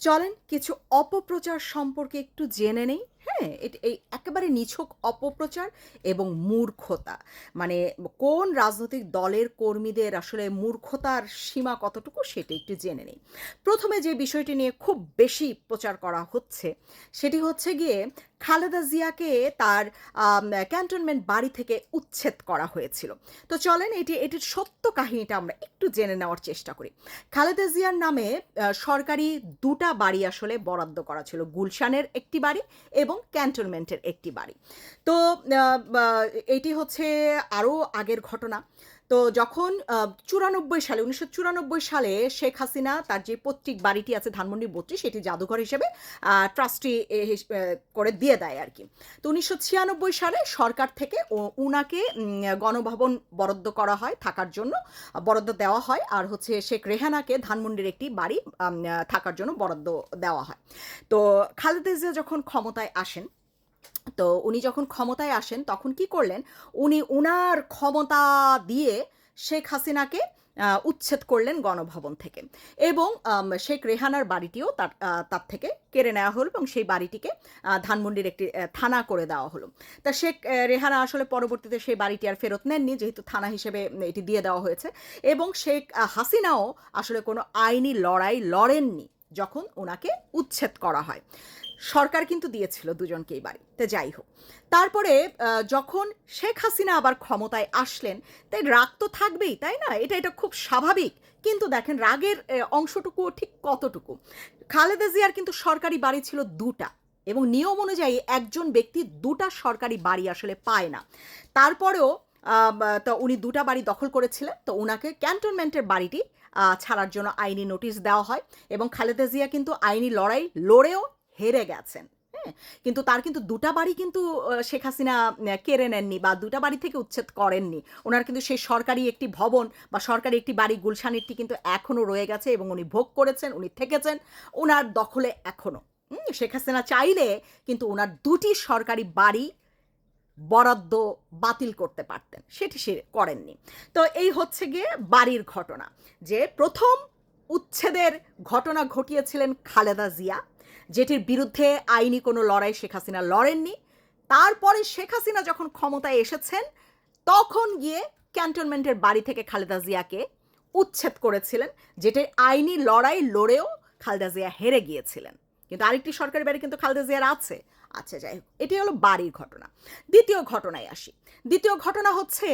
চলেন কিছু অপপ্রচার সম্পর্কে একটু জেনে নেই। হ্যাঁ এটা, এই একেবারে নিছক অপপ্রচার এবং মূর্খতা। মানে কোন রাজনৈতিক দলের কর্মীদের আসলে মূর্খতার সীমা কতটুকু সেটা একটু জেনে নেই। প্রথমে যে বিষয়টি নিয়ে খুব বেশি প্রচার করা হচ্ছে, সেটি হচ্ছে গিয়ে খালেদা জিয়াকে তার ক্যান্টনমেন্ট বাড়ি থেকে উচ্ছেদ করা হয়েছিল। তো চলেন এটি, এটির সত্য কাহিনীটা আমরা একটু জেনে নেওয়ার চেষ্টা করি। খালেদা জিয়ার নামে সরকারি দুটা বাড়ি আসলে বরাদ্দ করা ছিল। গুলশানের একটি বাড়ি এবং ক্যান্টনমেন্টের একটি বাড়ি। তো এটি হচ্ছে আরও আগের ঘটনা। তো যখন চুরানব্বই সালে, উনিশশো চুরানব্বই সালে শেখ হাসিনা তার যে পৈতৃক বাড়িটি আছে ধানমন্ডি বত্রিশ, সেটি জাদুঘর হিসেবে ট্রাস্টি করে দিয়ে দেয় আর কি। তো উনিশশো ছিয়ানব্বই সালে সরকার থেকে উনাকে গণভবন বরাদ্দ করা হয় থাকার জন্য, বরাদ্দ দেওয়া হয়। আর হচ্ছে শেখ রেহানাকে ধানমন্ডির একটি বাড়ি থাকার জন্য বরাদ্দ দেওয়া হয়। তো খালেদা জিয়া যখন ক্ষমতায় আসেন তো উনি যখন ক্ষমতায় আসেন, তখন কি করলেন? উনি উনার ক্ষমতা দিয়ে শেখ হাসিনাকে উচ্ছেদ করলেন গণভবন থেকে এবং শেখ রেহানার বাড়িটিও তার তার থেকে কেড়ে নেওয়া হলো এবং সেই বাড়িটিকে ধানমন্ডির একটি থানা করে দেওয়া হলো। তা শেখ রেহানা আসলে পরবর্তীতে সেই বাড়িটি আর ফেরত নেননি, যেহেতু থানা হিসেবে এটি দিয়ে দেওয়া হয়েছে এবং শেখ হাসিনাও আসলে কোনো আইনি লড়াই লড়েননি যখন ওনাকে উচ্ছেদ করা হয়। সরকার কিন্তু দিয়েছিল দুজনকেই বাড়ি তো যাই হোক। তারপরে যখন শেখ হাসিনা আবার ক্ষমতায় আসলেন তাই রাগ তো থাকবেই তাই না? এটা এটা খুব স্বাভাবিক। কিন্তু দেখেন রাগের আহ, অংশটুকু ঠিক কতটুকু? খালেদা জিয়ার কিন্তু সরকারি বাড়ি ছিল দুটা এবং নিয়ম অনুযায়ী একজন ব্যক্তি দুটা সরকারি বাড়ি আসলে পায় না। তারপরেও তো উনি দুটা বাড়ি দখল করেছিলেন তো ওনাকে ক্যান্টনমেন্টের বাড়িটি ছাড়ার জন্য আইনি নোটিশ দেওয়া হয় এবং খালেদা জিয়া কিন্তু আইনি লড়াই লড়েও হেরে গেছেন। কিন্তু তার কিন্তু দুটা বাড়ি কিন্তু শেখ হাসিনা কেড়ে নেননি বা দুটা বাড়ি থেকে উচ্ছেদ করেননি। ওনার কিন্তু সেই সরকারি একটি ভবন বা সরকারি একটি বাড়ি গুলশানেরটি কিন্তু এখনও রয়ে গেছে এবং উনি ভোগ করেছেন, উনি থেকেছেন ওনার দখলে এখনও। শেখ হাসিনা চাইলে কিন্তু ওনার দুটি সরকারি বাড়ি বরাদ্দ বাতিল করতে পারতেন, সেটি সে করেননি। তো এই হচ্ছে গিয়ে বাড়ির ঘটনা, যে প্রথম উচ্ছেদের ঘটনা ঘটিয়েছিলেন খালেদা জিয়া, যেটির বিরুদ্ধে আইনি কোনো লড়াই শেখ হাসিনা লড়েননি। তারপরে শেখ হাসিনা যখন ক্ষমতায় এসেছেন, তখন গিয়ে ক্যান্টনমেন্টের বাড়ি থেকে খালেদা জিয়াকে উচ্ছেদ করেছিলেন, যেটির আইনি লড়াই লড়েও খালেদা জিয়া হেরে গিয়েছিলেন। কিন্তু আরেকটি সরকারি বাড়ি কিন্তু খালেদা জিয়ার আছে। আচ্ছা যাই হোক, এটি হলো বাড়ির ঘটনা। দ্বিতীয় ঘটনায় আসি। দ্বিতীয় ঘটনা হচ্ছে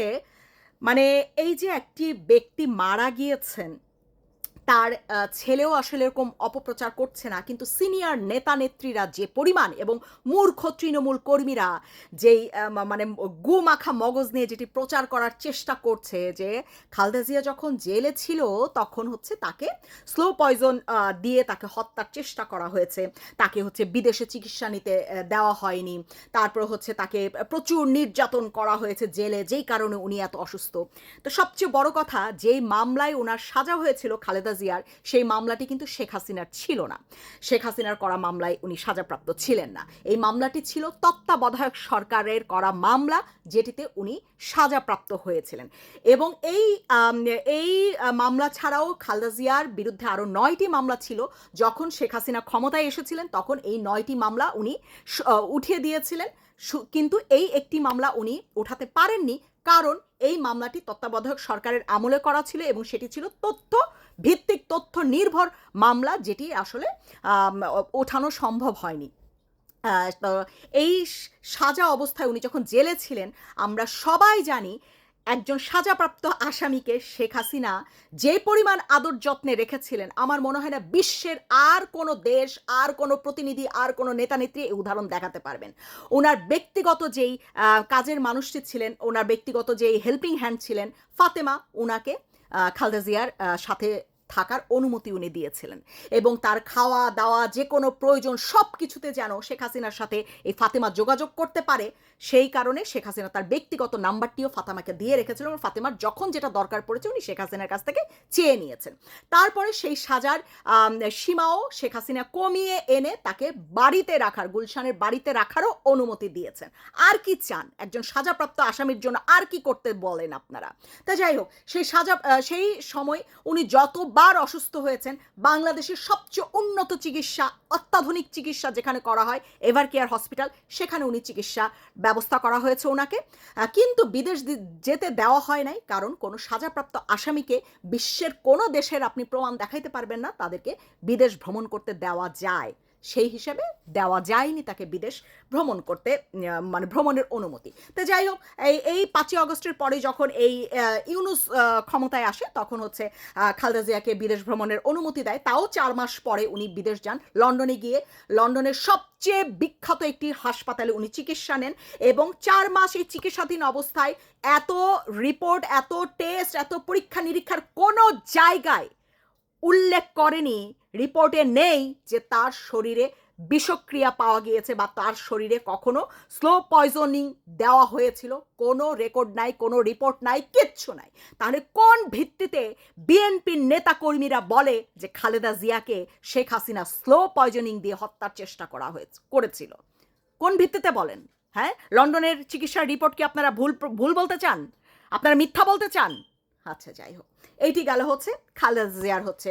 মানে এই যে একটি ব্যক্তি মারা গিয়েছেন তার ছেলেও আসলে এরকম অপপ্রচার করছে না। কিন্তু সিনিয়র নেতা নেত্রীরা যে পরিমাণ এবং মূর্খ তৃণমূল কর্মীরা যেই মানে গু মাখা মগজ নিয়ে যেটি প্রচার করার চেষ্টা করছে যে খালেদা জিয়া যখন জেলে ছিল তখন হচ্ছে তাকে স্লো পয়জন দিয়ে তাকে হত্যার চেষ্টা করা হয়েছে। তাকে হচ্ছে বিদেশে চিকিৎসা নিতে দেওয়া হয়নি। তারপর হচ্ছে তাকে প্রচুর নির্যাতন করা হয়েছে জেলে, যেই কারণে উনি এত অসুস্থ। তো সবচেয়ে বড় কথা, যেই মামলায় ওনার সাজা হয়েছিল খালেদা জিয়ার সেই মামলাটি কিন্তু শেখ হাসিনার ছিল না। শেখ হাসিনার করা মামলায় উনি সাজাপ্রাপ্ত ছিলেন না। এই মামলাটি ছিল তত্ত্বাবধায়ক সরকারের করা মামলা, যেটিতে উনি সাজাপ্রাপ্ত হয়েছিলেন। এবং এই এই মামলা ছাড়াও খালদা জিয়ার বিরুদ্ধে আরও নয়টি মামলা ছিল। যখন শেখ হাসিনা ক্ষমতায় এসেছিলেন, তখন এই নয়টি মামলা উনি উঠিয়ে দিয়েছিলেন। কিন্তু এই একটি মামলা উনি ওঠাতে পারেননি। কারণ এই মামলাটি তত্ত্বাবধায়ক সরকারের আমলে করা ছিল এবং সেটি ছিল তথ্য ভিত্তিক, তথ্য নির্ভর মামলা যেটি আসলে ওঠানো সম্ভব হয়নি। এই সাজা অবস্থায় উনি যখন জেলে ছিলেন, আমরা সবাই জানি একজন সাজাপ্রাপ্ত আসামিকে শেখ হাসিনা যে পরিমাণ আদর যত্নে রেখেছিলেন, আমার মনে হয় না বিশ্বের আর কোনো দেশ, আর কোনো প্রতিনিধি, আর কোনো নেতা নেত্রী এই উদাহরণ দেখাতে পারবেন। ওনার ব্যক্তিগত যেই কাজের মানুষটি ছিলেন, ওনার ব্যক্তিগত যেই হেল্পিং হ্যান্ড ছিলেন, ফাতেমা ওনাকে খালদা জিয়ার সাথে থাকার অনুমতি উনি দিয়েছিলেন। এবং তার খাওয়া, দাওয়া, যে কোনো প্রয়োজন সব কিছুতে যেন শেখ হাসিনার সাথে এই ফাতেমা যোগাযোগ করতে পারে, সেই কারণে শেখ হাসিনা তার ব্যক্তিগত নাম্বারটিও ফাতেমাকে দিয়ে রেখেছিলেন এবং ফাতেমার যখন যেটা দরকার পড়েছে উনি শেখ হাসিনার কাছ থেকে চেয়ে নিয়েছেন। তারপরে সেই সাজার সীমাও শেখ হাসিনা কমিয়ে এনে তাকে বাড়িতে রাখার, গুলশানের বাড়িতে রাখারও অনুমতি দিয়েছেন। আর কি চান? একজন সাজাপ্রাপ্ত আসামির জন্য আর কি করতে বলেন আপনারা? তা যাই হোক, সেই সাজা সেই সময় উনি যতবার কতবার অসুস্থ হয়েছেন। বাংলাদেশের সবচেয়ে উন্নত চিকিৎসা, অত্যাধুনিক চিকিৎসা যেখানে করা হয় এভার কেয়ার হসপিটাল সেখানে উনি চিকিৎসা ব্যবস্থা করা হয়েছে ওনাকে। কিন্তু বিদেশ যেতে দেওয়া হয় নাই, কারণ কোনো সাজাপ্রাপ্ত আসামিকে বিশ্বের কোনো দেশের আপনি প্রমাণ দেখাইতে পারবেন না, তাদেরকে বিদেশ ভ্রমণ করতে দেওয়া যায়। সেই হিসেবে দেওয়া যায়নি তাকে বিদেশ ভ্রমণ করতে মানে ভ্রমণের অনুমতি। তো যাই হোক, এই এই পাঁচই আগস্টের পরে যখন এই ইউনুস ক্ষমতায় আসে, তখন হচ্ছে খালেদা জিয়াকে বিদেশ ভ্রমণের অনুমতি দেয়। তাও চার মাস পরে উনি বিদেশ যান, লন্ডনে গিয়ে। লন্ডনের সবচেয়ে বিখ্যাত একটি হাসপাতালে উনি চিকিৎসা নেন এবং চার মাস এই চিকিৎসাধীন অবস্থায় এত রিপোর্ট এত টেস্ট এত পরীক্ষা নিরীক্ষার কোনো জায়গায় উল্লেখ করেনি, রিপোর্টে নেই যে তার শরীরে বিষক্রিয়া পাওয়া গিয়েছে বা তার শরীরে কখনো স্লো পয়জনিং দেওয়া হয়েছিল। কোনো রেকর্ড নাই, কোনো রিপোর্ট নাই, কিচ্ছু নাই। তাহলে কোন ভিত্তিতে বিএনপির নেতাকর্মীরা বলে যে খালেদা জিয়াকে শেখ হাসিনা স্লো পয়জনিং দিয়ে হত্যার চেষ্টা করা হয়েছে, করেছিল? কোন ভিত্তিতে বলেন? হ্যাঁ? লন্ডনের চিকিৎসার রিপোর্ট কি আপনারা ভুল ভুল বলতে চান? আপনারা মিথ্যা বলতে চান? আচ্ছা যাই হোক। এইটি গেল হচ্ছে খালেদা জিয়ার হচ্ছে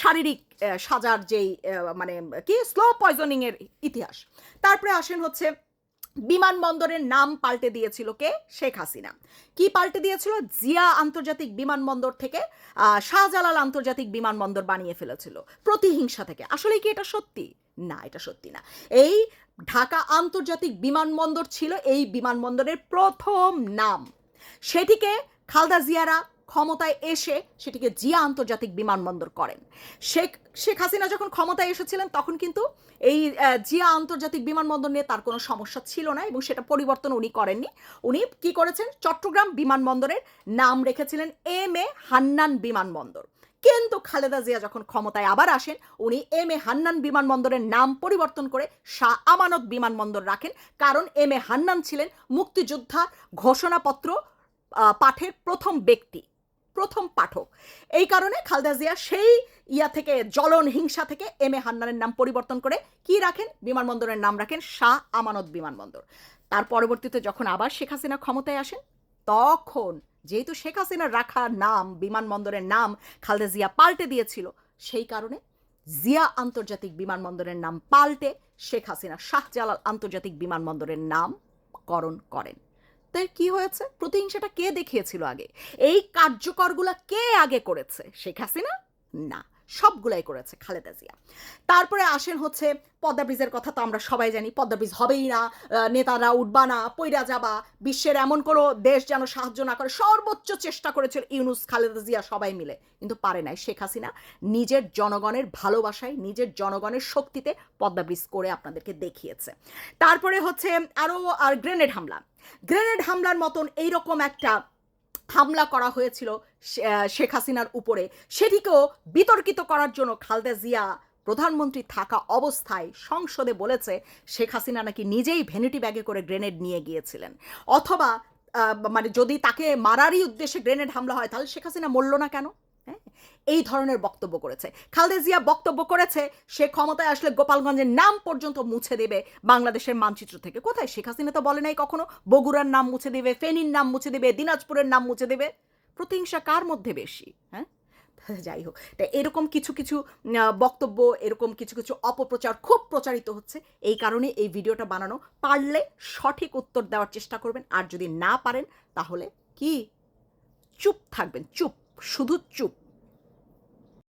শারীরিক সাজার যেই মানে কি স্লো পয়জনিংয়ের ইতিহাস। তারপরে আসেন হচ্ছে, বিমানবন্দরের নাম পাল্টে দিয়েছিল কে? শেখ হাসিনা। কি পাল্টে দিয়েছিল? জিয়া আন্তর্জাতিক বিমানবন্দর থেকে শাহজালাল আন্তর্জাতিক বিমানবন্দর বানিয়ে ফেলেছিল। প্রতিহিংসা থেকে। আসলে কি এটা সত্যি? না, এটা সত্যি না। এই ঢাকা আন্তর্জাতিক বিমানবন্দর ছিল এই বিমানবন্দরের প্রথম নাম। সেটিকে খালদা জিয়ারা ক্ষমতায় এসে সেটিকে জিয়া আন্তর্জাতিক বিমানবন্দর করেন। শেখ শেখ হাসিনা যখন ক্ষমতায় এসেছিলেন, তখন কিন্তু এই জিয়া আন্তর্জাতিক বিমানবন্দর নিয়ে তার কোনো সমস্যা ছিল না এবং সেটা পরিবর্তন উনি করেননি। উনি কি করেছেন? চট্টগ্রাম বিমানবন্দরের নাম রেখেছিলেন এম এ হান্নান বিমানবন্দর। কিন্তু খালেদা জিয়া যখন ক্ষমতায় আবার আসেন, উনি এম এ হান্নান বিমানবন্দরের নাম পরিবর্তন করে শাহ আমানত বিমানবন্দর রাখেন। কারণ এম এ হান্নান ছিলেন মুক্তিযোদ্ধা ঘোষণাপত্র পাঠের প্রথম ব্যক্তি, প্রথম পাঠক। এই কারণে খালদা জিয়া সেই ইয়া থেকে, জ্বলন হিংসা থেকে এম এ হান্নানের নাম পরিবর্তন করে কি রাখেন? বিমানবন্দরের নাম রাখেন শাহ আমানত বিমানবন্দর। তার পরবর্তীতে যখন আবার শেখ হাসিনা ক্ষমতায় আসেন, তখন যেহেতু শেখ হাসিনার রাখা নাম, বিমানবন্দরের নাম খালেদা জিয়া পাল্টে দিয়েছিল, সেই কারণে জিয়া আন্তর্জাতিক বিমানবন্দরের নাম পাল্টে শেখ হাসিনা শাহজালাল আন্তর্জাতিক বিমানবন্দরের নামকরণ করেন। তাই কি হয়েছে? প্রতিহিংসাটা কে দেখিয়েছিল আগে? এই কার্যকরগুলা কে আগে করেছে? শেখ হাসিনা? না। সবগুলাই করেছে খালেদা জিয়া। তারপরে আসেন হচ্ছে পদ্মা ব্রিজের কথা তো আমরা সবাই জানি, পদ্মা ব্রিজ হবেই না নেতারা উঠবা না পৈরা যাবা, বিশ্বের এমন কোনো দেশ যেন সাহায্য না করে, সর্বোচ্চ চেষ্টা করেছিল ইউনুস, খালেদা জিয়া সবাই মিলে, কিন্তু পারে নাই শেখ হাসিনা। নিজের জনগণের ভালোবাসায়, নিজের জনগণের শক্তিতে পদ্মা ব্রিজ করে আপনাদেরকে দেখিয়েছে। তারপরে হচ্ছে আরও আর গ্রেনেড হামলা। গ্রেনেড হামলার মতন এইরকম একটা হামলা করা হয়েছিল শেখ হাসিনার উপরে। সেটিকেও বিতর্কিত করার জন্য খালদা জিয়া প্রধানমন্ত্রী থাকা অবস্থায় সংসদে বলেছে, শেখ হাসিনা নাকি নিজেই ভ্যানিটি ব্যাগে করে গ্রেনেড নিয়ে গিয়েছিলেন। অথবা মানে যদি তাকে মারারই উদ্দেশ্যে গ্রেনেড হামলা হয়, তাহলে শেখ হাসিনা মরল না কেন? এই ধরনের বক্তব্য করেছে। খালেদা জিয়া বক্তব্য করেছে, সে ক্ষমতায় আসলে গোপালগঞ্জের নাম পর্যন্ত মুছে দেবে বাংলাদেশের মানচিত্র থেকে। কোথায়? শেখ হাসিনা তো বলে নাই কখনো। বগুড়ার নাম মুছে দেবে, ফেনীর নাম মুছে দেবে, দিনাজপুরের নাম মুছে দেবে। প্রতিহিংসা কার মধ্যে বেশি হ্যাঁ? যাই হোক, তা এরকম কিছু কিছু বক্তব্য, এরকম কিছু কিছু অপপ্রচার খুব প্রচারিত হচ্ছে। এই কারণে এই ভিডিওটা বানানো। পারলে সঠিক উত্তর দেওয়ার চেষ্টা করবেন। আর যদি না পারেন, তাহলে কি? চুপ থাকবেন, চুপ, শুধু চুপ।